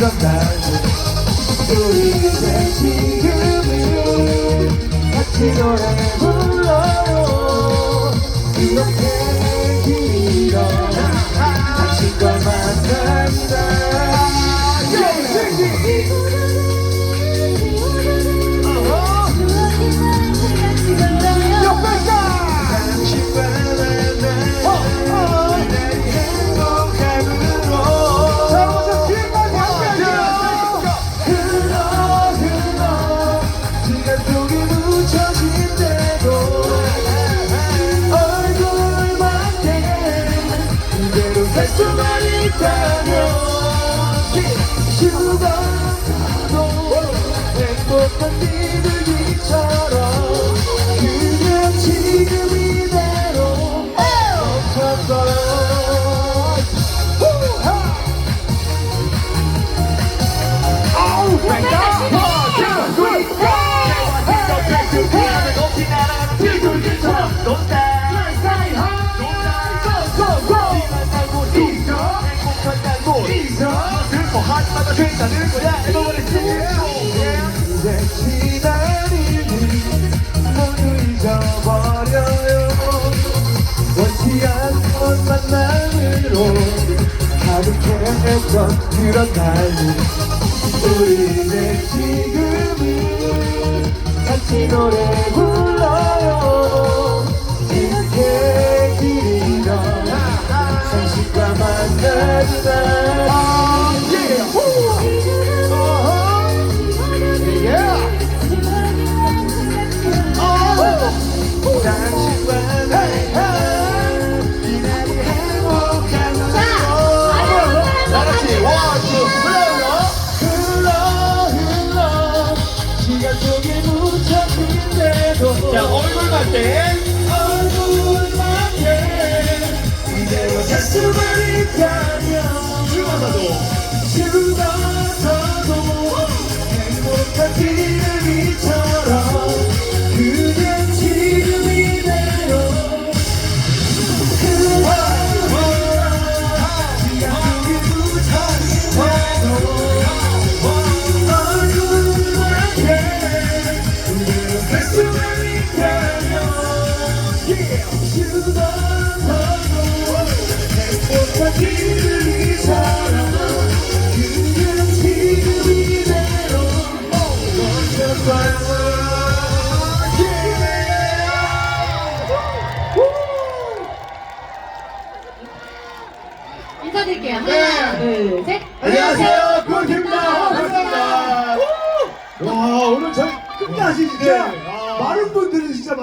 그런 날들 우리 이제 지금은 같이 노래 불러요. 이렇게 이제 지난 일이 모두 잊어버려요 원치 않던 만남으로 가득했던 그런 날들 우리 이제 지금은 같이 노래 불러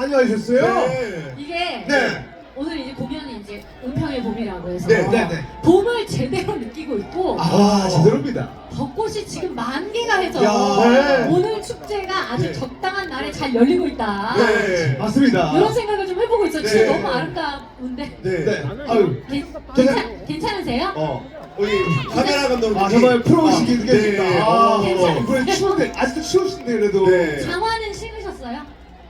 많이 와주셨어요 네. 이게 네. 오늘 이제 공연이 이제 은평의 봄이라고 해서 네, 네, 네. 봄을 제대로 느끼고 있고 아 제대로입니다 벚꽃이 지금 만 개가 해서 야. 네. 오늘 축제가 아주 네. 적당한 날에 잘 열리고 있다. 네. 맞습니다 이런 생각을 좀 해보고 있어. 요 진짜 네. 너무 아름다운데. 네. 네 아유 괜, 괜찮, 괜찮으세요? 어 우리 카메라 감독님 아 정말 프로시기 느껴집니다 네. 아 어. 이번에 추운데 아직도 추우신데 그래도 네. 장화는?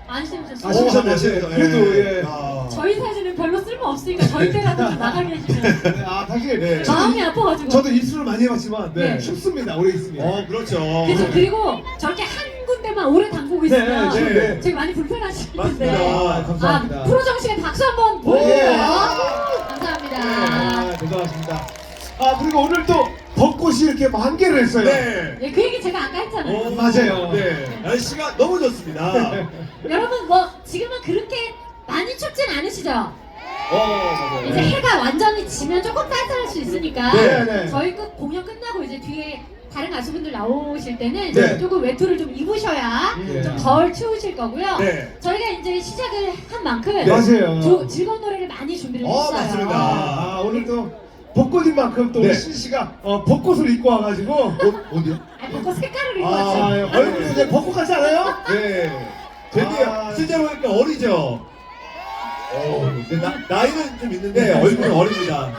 안 아, 신으셨어요? 신으셨- 오, 신으셨네. 그래도, 예. 아. 저희 사진은 별로 쓸모 없으니까 저희 때라도 좀 나가 계시면 네, 아 사실 네. 마음이 아파가지고. 저도 입술을 많이 해봤지만 네, 네. 춥습니다 오래 있으면 어 그렇죠 그래서 그리고 저렇게 한 군데만 오래 담그고 있으면 네, 네. 되게 많이 불편하시는데 맞습니다. 아, 감사합니다. 아, 프로 정식에 박수 한번 예. 보여주세요 아, 감사합니다 고생하십니다 아 그리고 오늘 또 벚꽃이 이렇게 만개를 했어요 네 예, 그 얘기 제가 아까 했잖아요 어, 맞아요. 네 날씨가 너무 좋습니다 여러분 뭐 지금은 그렇게 많이 춥진 않으시죠? 어 이제 맞아요 해가 완전히 지면 조금 따뜻할 수 있으니까 네, 네. 저희 끝 공연 끝나고 이제 뒤에 다른 가수분들 나오실 때는 네. 조금 외투를 좀 입으셔야 네. 좀 덜 추우실 거고요. 네. 저희가 이제 시작을 한 만큼 맞아요 조- 즐거운 노래를 많이 준비를 어, 했어요. 맞습니다. 아, 오늘 또 벚꽃인 만큼 또 네. 우리 신 씨가 어, 벚꽃을 입고 와가지고 어디요? 아, 벚꽃 색깔을 입고 아, 왔죠. 얼굴도 이제 벚꽃 같지 않아요? 네 되게 아. 실제로 보니까 어리죠 어, 근데 나, 나이는 좀 있는데 얼굴은 어립니다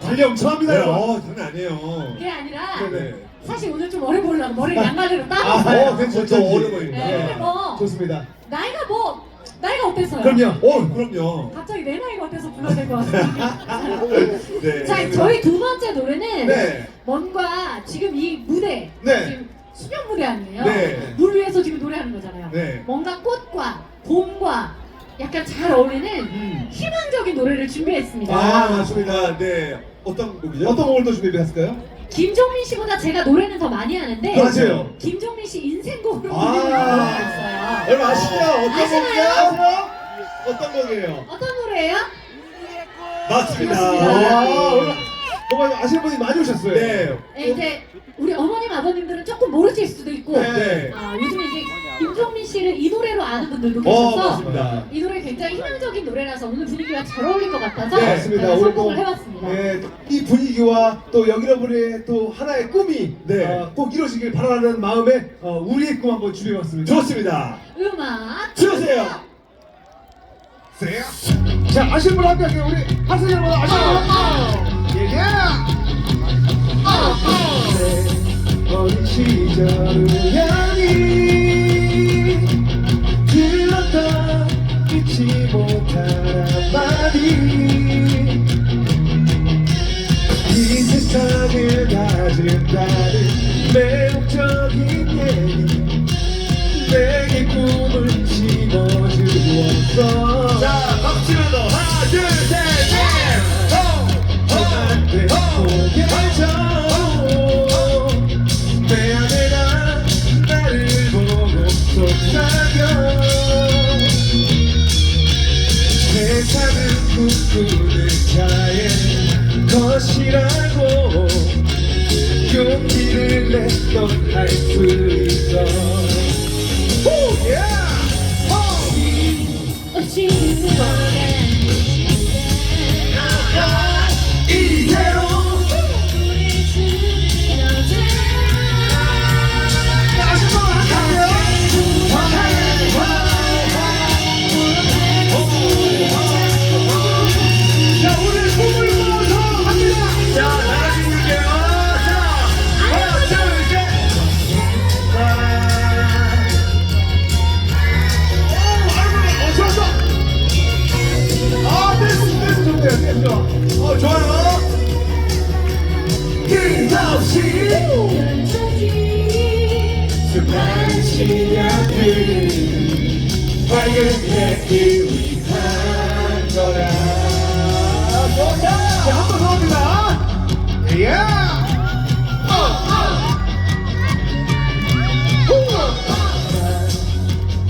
관리 엄청 합니다 네, 여러분. 어 장난 아니에요 그게 아니라 네. 사실 오늘 좀 어려 보이려고 머리 를 양갈래로 아, 따봤어요. 어, 괜찮죠. 저 어려 보입니다 네, 근데 뭐 좋습니다 나이가 뭐 나이가 어때서요? 그럼요. 어, 그럼요. 갑자기 내 나이가 어때서 불러야 될 것 같아요. 네. 자, 저희 두 번째 노래는 네. 뭔가 지금 이 무대, 네. 지금 수면 무대 아니에요? 네. 물 위에서 지금 노래하는 거잖아요. 네. 뭔가 꽃과 봄과 약간 잘 어울리는 음. 희망적인 노래를 준비했습니다. 아, 맞습니다. 네. 어떤 곡이죠? 어떤 곡을 또 준비했을까요? 김종민 씨보다 제가 노래는 더 많이 하는데 맞아요. 김종민 씨 인생곡으로 아. 준비했어요. 여러분 아시죠? 어떤 아시나요? 곡이요? 어떤 곡이에요? 어떤 노래예요? 맞습니다. 아, 오늘 정말 아시는 분이 많이 오셨어요. 네. 네, 이제 우리 어머님 아버님들은 조금 모르실 수도 있고 네. 아, 요즘에 이제 김종민 씨를 이 노래로 아는 분들도 어, 계셔서 맞습니다. 이 노래 굉장히 희망적인 노래라서 오늘 분위기가 잘 어울릴 것 같아서 네, 맞습니다. 제가 오늘 선곡을 또, 해봤습니다. 네, 이 분위기와 또 여러분의 또 하나의 꿈이 네. 어, 꼭 이루어지길 바라는 마음에 어, 우리의 꿈 한번 준비해봤습니다. 좋습니다. 음악 주세요. 자, 아시는 분 함께 할게요. 우리 학생 여러분 아시는 분? 예, 예! 내 어린 시절을 향해 용기 수많은 시련들 밝은 내길 위한 거야. 자, 한번 더 합니다. 예!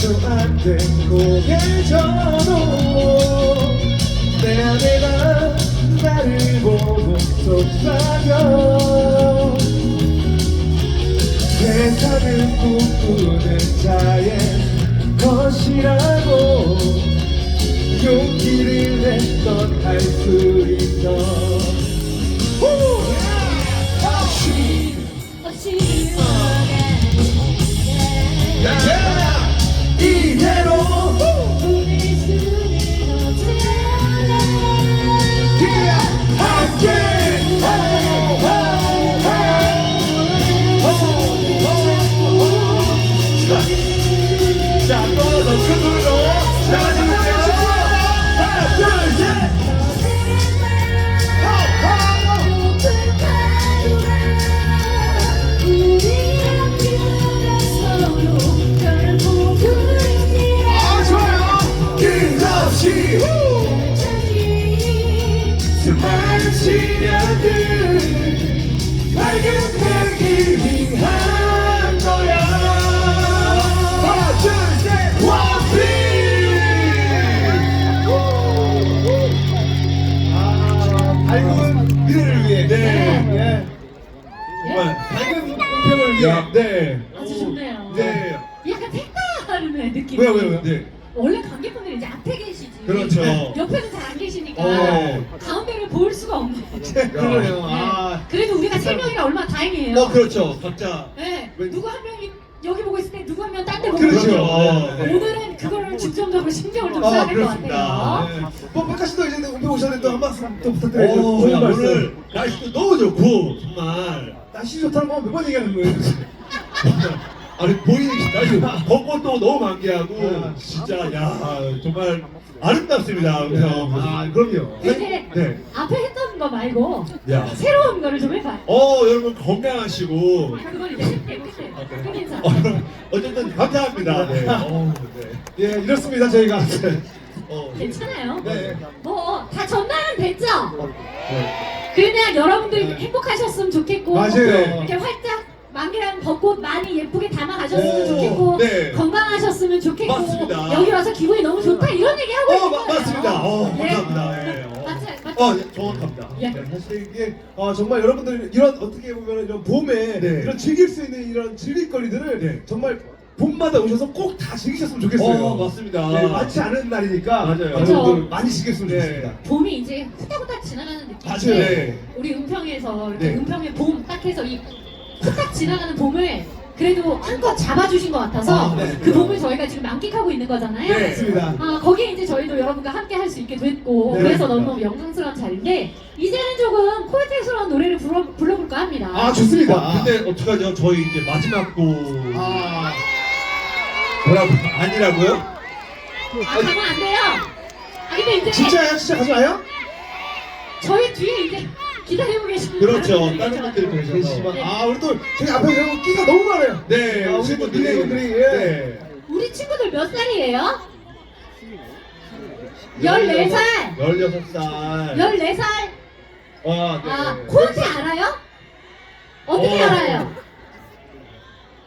또안된 고개져도 내 아내가 나를 보고 속삭여 세상을 꿈꾸는 자의 것이라고 용기를 냈던 할 수 있어 후! 어찌 왜요, 왜요, 왜요? 네. 원래 관객분들이 이제 앞에 계시지. 그렇죠. 옆에는 잘 안 계시니까 어. 가운데를 볼 수가 없네. 그러네요 네. 아 그래도 우리가 세 명이라 얼마나 다행이에요. 어, 그렇죠. 각자. 네. 왜- 누구 한 명이 여기 보고 있을 때 누구 한 명 딴 데 보고 그렇죠. 있고. 네. 오늘은 그거를 중점적으로 신경을 좀 아, 써야 될것 그렇습니다. 같아요. 네. 뭐 백가 씨도 이제 은폐 오셨는데 또 한 말씀 또 부탁드려요. 오, 좋은 야, 말씀. 오늘 날씨도 너무 좋고, 정말. 날씨 좋다는 거몇번 얘기하는 거예요? 아니 보이니까 벚꽃도 너무 만개하고 아, 진짜 야 정말 아름답습니다. 그래서 아, 그럼요. 근데 네. 앞에 했던 거 말고 야. 새로운 거를 좀 해봐. 어 여러분 건강하시고 그건 이제 끝에 끝에 끝 인사. 어, 어쨌든 감사합니다. 네. 어, 네. 예, 이렇습니다, 저희가. 어, 괜찮아요. 네. 뭐 다 전달은 됐죠. 네. 그냥 여러분들 행복하셨으면 좋겠고 맞아요. 이렇게 활짝 만개랑 벚꽃 많이 예쁘게 담아 가셨으면 오, 좋겠고 네. 건강하셨으면 좋겠고 맞습니다. 여기 와서 기분이 너무 좋다 이런 얘기 하고 어 있는 마, 거예요. 맞습니다. 어 네. 감사합니다. 네. 어. 맞죠? 맞죠? 어 네, 정확합니다. 예. 네, 사실 이게 어, 정말 여러분들 이런 어떻게 보면 이런 봄에 네. 이런 즐길 수 있는 이런 즐길거리들을 네. 정말 봄마다 오셔서 꼭 다 즐기셨으면 좋겠어요. 어 맞습니다. 네, 많지 않은 날이니까 맞아요. 여러분들. 많이 즐겼으면 네. 좋겠습니다. 봄이 이제 후딱후딱 지나가는 느낌인데 맞아요. 네. 우리 은평에서 이렇게 네. 은평의 봄 딱 해서 이 후딱 지나가는 봄을 그래도 한껏 잡아주신 것 같아서 아, 네. 그 봄을 저희가 지금 만끽하고 있는 거잖아요. 네. 맞습니다. 아, 거기에 이제 저희도 여러분과 함께 할 수 있게 됐고 네, 그래서 맞습니다. 너무 영광스러운 자리인데 이제는 조금 코요테스러운 노래를 불러, 불러볼까 합니다. 아, 좋습니다. 어, 근데 어떡하죠? 저희 이제 마지막 곡 아, 뭐라고 아니라고요? 아, 가면 안 돼요. 아 근데 이제 진짜예요? 진짜 가져와요? 저희 뒤에 이제 기다리고 계시는 그렇죠. 분들이 다른. 분들이. 계시지만 네. 아, 우리 또 저희 앞에 여러분 끼가 너무 많아요. 네, 아, 우리 또 친구들이. 미래분들이 예. 네. 우리 친구들 몇 살이에요? 14살! 16살. 14살! 와, 네. 아, 코요테 알아요? 어떻게 어. 알아요?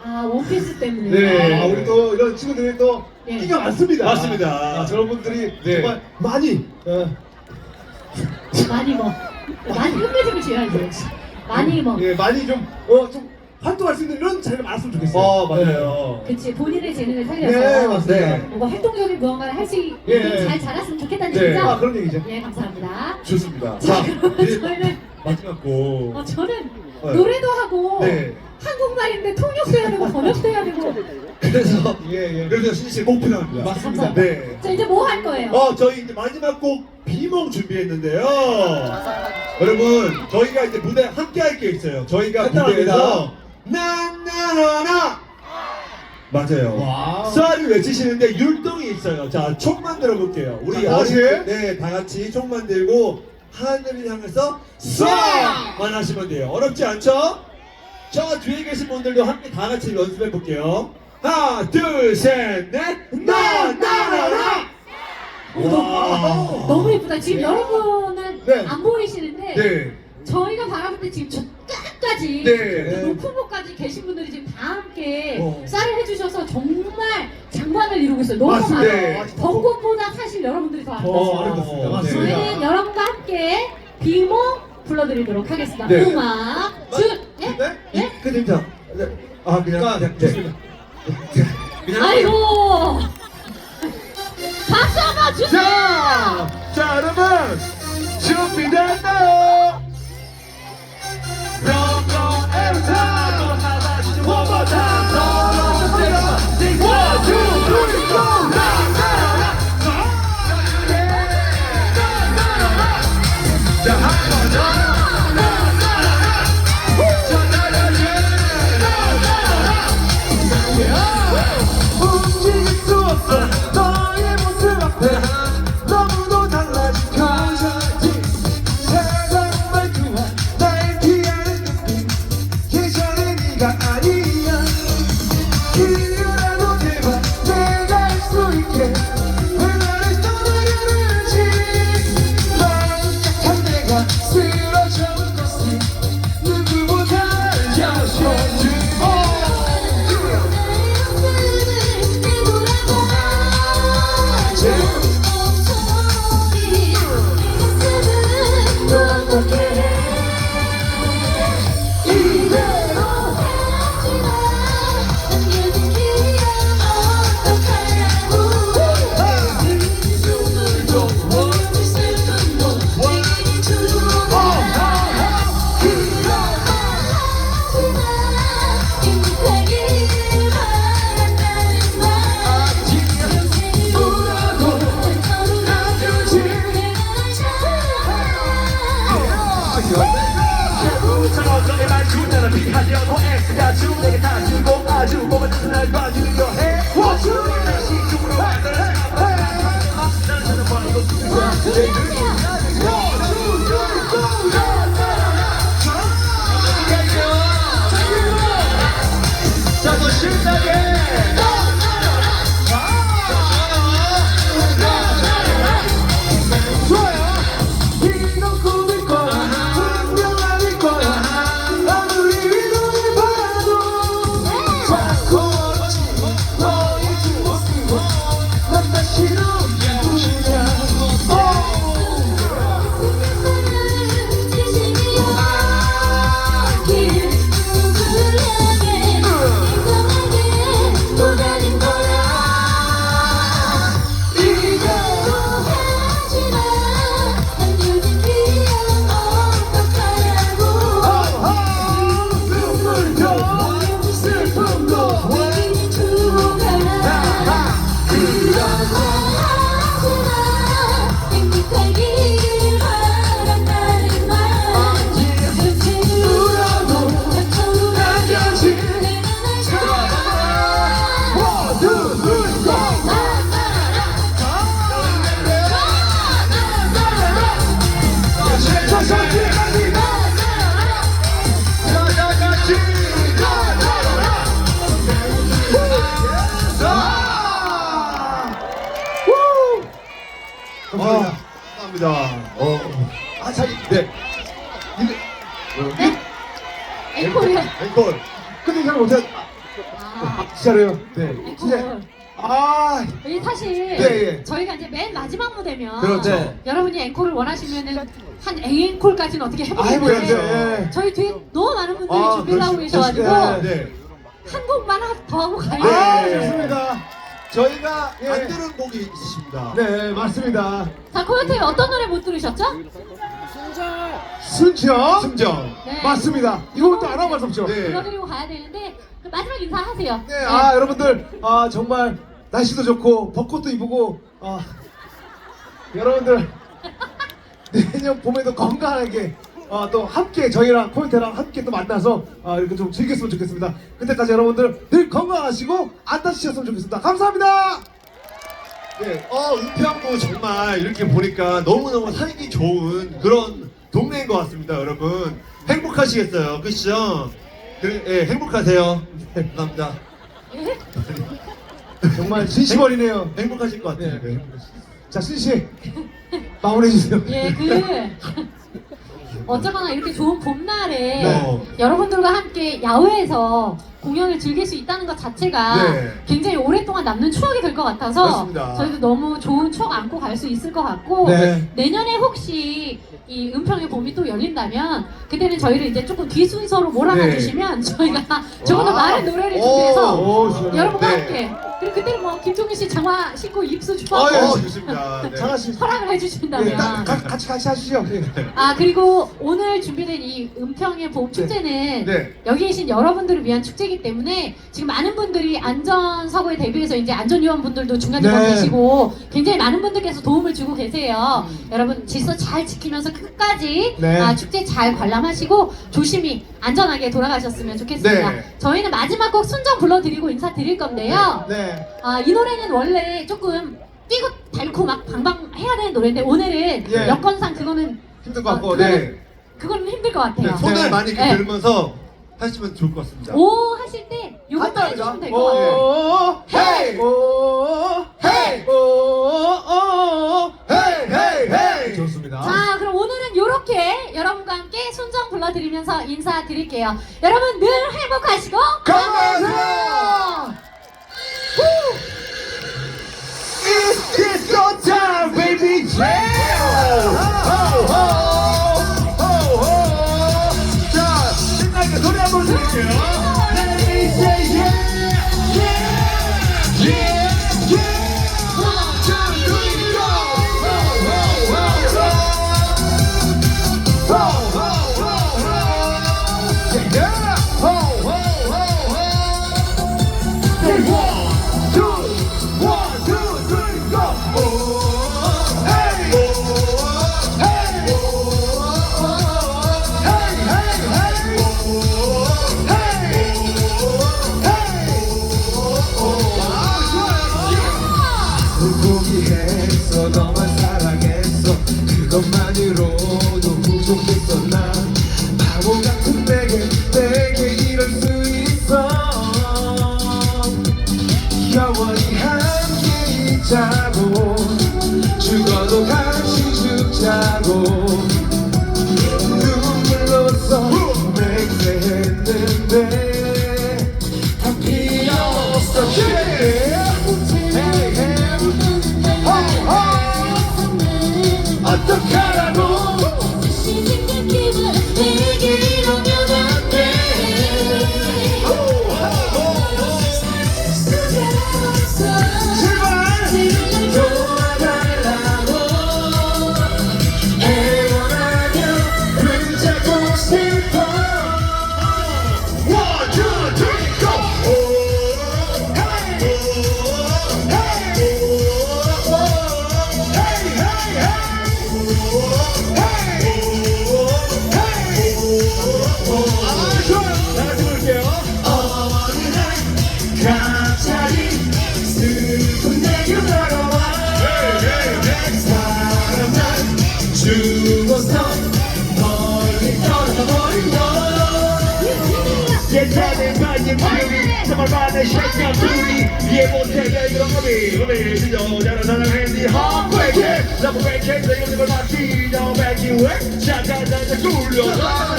아, 원피스 때문에. 네. 아, 우리 또 이런 친구들이 또 예. 끼가 많습니다. 맞습니다. 아, 여러분들이 네. 정말 많이 어, 많이 뭐. 많이 끝맺음을 지어야지. 많이 뭐. 예, 많이 좀, 어, 좀 활동할 수 있는 이런 자리가 많았으면 좋겠어요. 어, 맞아요. 그치, 본인의 재능을 살려서. 네, 맞습니다. 네. 뭔가 활동적인 무언가를 할 수 있는 예. 잘 자랐으면 좋겠다는 네. 얘기죠? 아, 그런 얘기죠. 예, 감사합니다. 좋습니다. 자, 자, 그러면 이제 저희는, 마지막 곡. 어, 저는 네. 노래도 하고, 네. 한국말인데 통역도 해야 되고, 번역도 해야 되고. 그래서 예, 예. 그래서 신씨 꼭 필요합니다. 맞습니다. 네. 자, 이제 뭐 할 거예요? 어, 저희 이제 마지막 곡 비몽 준비했는데요. 여러분, 저희가 이제 무대 함께 할 게 있어요. 저희가 간단합니다. 무대에서 나나나나 맞아요. 쌀을 외치시는데 율동이 있어요. 자, 총 만들어 볼게요. 우리 자, 다 같이? 어린 네, 다 같이 총 만들고 하늘을 향해서 쏴만 하시면 돼요. 어렵지 않죠? 저 뒤에 계신 분들도 함께 다 같이 연습해 볼게요. 하나, 둘, 셋, 넷, 나나나나. 와. 너무 예쁘다. 지금 여러분은 네. 안 보이시는데 네. 저희가 바라볼 때 지금 저 끝까지 네. 높은 곳까지 계신 분들이 지금 다 함께 어. 쌀을 해주셔서 정말 장관을 이루고 있어요. 너무 맞습니다. 많아요. 네. 벚꽃보다 사실 여러분들이 더 어, 아름다워요. 아름답습니다. 네. 맞습니다. 저희는 여러분과 함께 비모 불러드리도록 하겠습니다. 네. 음악 준 예? 네? 예? 그 됩니다. 아, 그냥, 그러니까, 그냥, 좋습니다. 아이고 박수 한번 주세요. 자, 자, 여러분. 준비됐나요? Every time. One more time. Rock 네? 앵콜이요. 앵콜. 근데 잘 못해 아, 진짜로요 네 진짜 앵콜. 아 이게 사실 네, 예. 저희가 이제 맨 마지막 무대면 그렇죠. 네. 여러분이 앵콜을 원하시면은 한 A앵콜까지는 어떻게 아, 해보야죠. 해보겠는데 예. 저희 뒤에 너무 많은 분들이 아, 준비를 하고. 계셔가지고 네. 네. 한 곡만 하- 더 하고 가요. 아 네. 좋습니다 저희가 예. 안 들은 곡이 있으십니다. 네 맞습니다 자, 코요태 어떤 노래 못 들으셨죠? 순정 승정. 네. 맞습니다 이거부터 안 하고 갈수 없죠 네. 불러드리고 가야 되는데 그 마지막 인사하세요. 네, 아 여러분들 아 정말 날씨도 좋고 벚꽃도 이쁘고 아 여러분들 내년 봄에도 건강하게 아, 또 함께 저희랑 코요태랑 함께 또 만나서 아, 이렇게 좀 즐겼으면 좋겠습니다. 그때까지 여러분들 늘 건강하시고 안 다치셨으면 좋겠습니다. 감사합니다. 네. 어, 은평구 정말 이렇게 보니까 너무너무 살기 좋은 그런 것 같습니다, 여러분. 행복하시겠어요. 그렇죠? 그, 예, 행복하세요. 네, 감사합니다. 예? 정말 진심 어리네요. 행복하실 것 같아요. 네. 자, 신씨 마무리해 주세요. 예, 그 어쩌거나 이렇게 좋은 봄날에 네. 여러분들과 함께 야외에서 공연을 즐길 수 있다는 것 자체가 네. 굉장히 오랫동안 남는 추억이 될 것 같아서 맞습니다. 저희도 너무 좋은 추억 안고 갈 수 있을 것 같고 네. 내년에 혹시 이 은평의 봄이 또 열린다면 그때는 저희를 이제 조금 뒤 순서로 몰아가 네. 주시면 저희가 조금 더 와. 많은 노래를 오. 준비해서 오. 여러분과 네. 함께 그리고 그때는 뭐 김종민 씨 장화 신고 입수 어, 주하고 예, 좋습니다. 네. 허락을 해주신다면 예, 가- 가- 같이 같이 하시죠. 예. 아 그리고 오늘 준비된 이 은평의 봄 축제는 네. 여기 계신 여러분들을 위한 축제이기 때문에 지금 많은 분들이 안전 사고에 대비해서 이제 안전요원분들도 중간중간 네. 계시고 굉장히 많은 분들께서 도움을 주고 계세요. 여러분 질서 잘 지키면서 끝까지 네. 아, 축제 잘 관람하시고 조심히 안전하게 돌아가셨으면 좋겠습니다. 네. 저희는 마지막 곡 순정 불러드리고 인사드릴 건데요. 네. 아, 이 노래는 원래 조금 뛰고 닳고 막 방방 해야 되는 노래인데 오늘은 예. 여건상 그거는 힘들 것 같고. 어, 네. 그거는 그거는 힘들 것 같아요. 네, 손을 네. 많이 이렇게 네. 들면서 하시면 좋을 것 같습니다. 오 하실 때 요것만 해주시면 될 것 같아요. 오, 헤이, 오, 헤이, 오, 오, 헤이, 헤이, 헤이. 좋습니다. 자, 그럼 오늘은 이렇게 여러분과 함께 순정 불러드리면서 인사드릴게요. 여러분 늘 행복하시고 건강하세요. It's disco time, baby. Yeah. Ho, ho, ho, ho. 자, 신나게 노래 한번 드릴게요. 죽자고 눈물로써 맹세했는데 Hey! 정말 많은 샷감 둘이 이해 못해 이런 겁이 우리 진정자를 사랑했니 헛백해 너무 백해 내걸 막히 너 백이 왜 잠깐 나를 굴려서.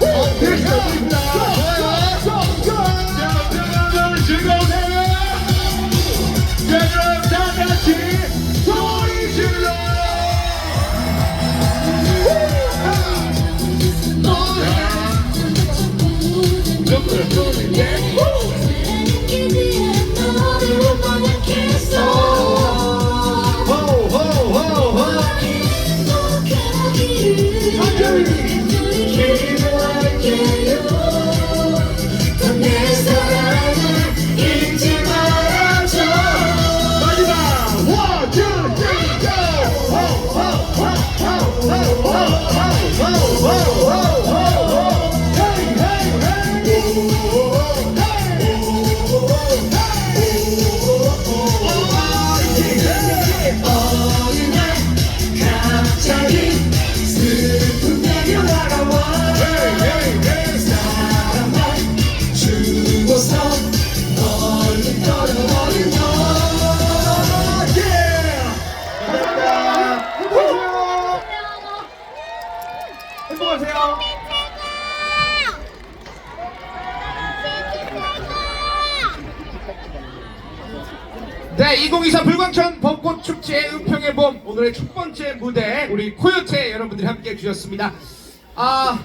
어디서 있나 자, 오늘의 첫 번째 무대 우리 코요태 여러분들이 함께 해주셨습니다. 아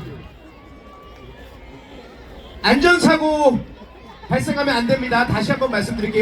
안전사고 발생하면 안 됩니다. 다시 한번 말씀드릴게요.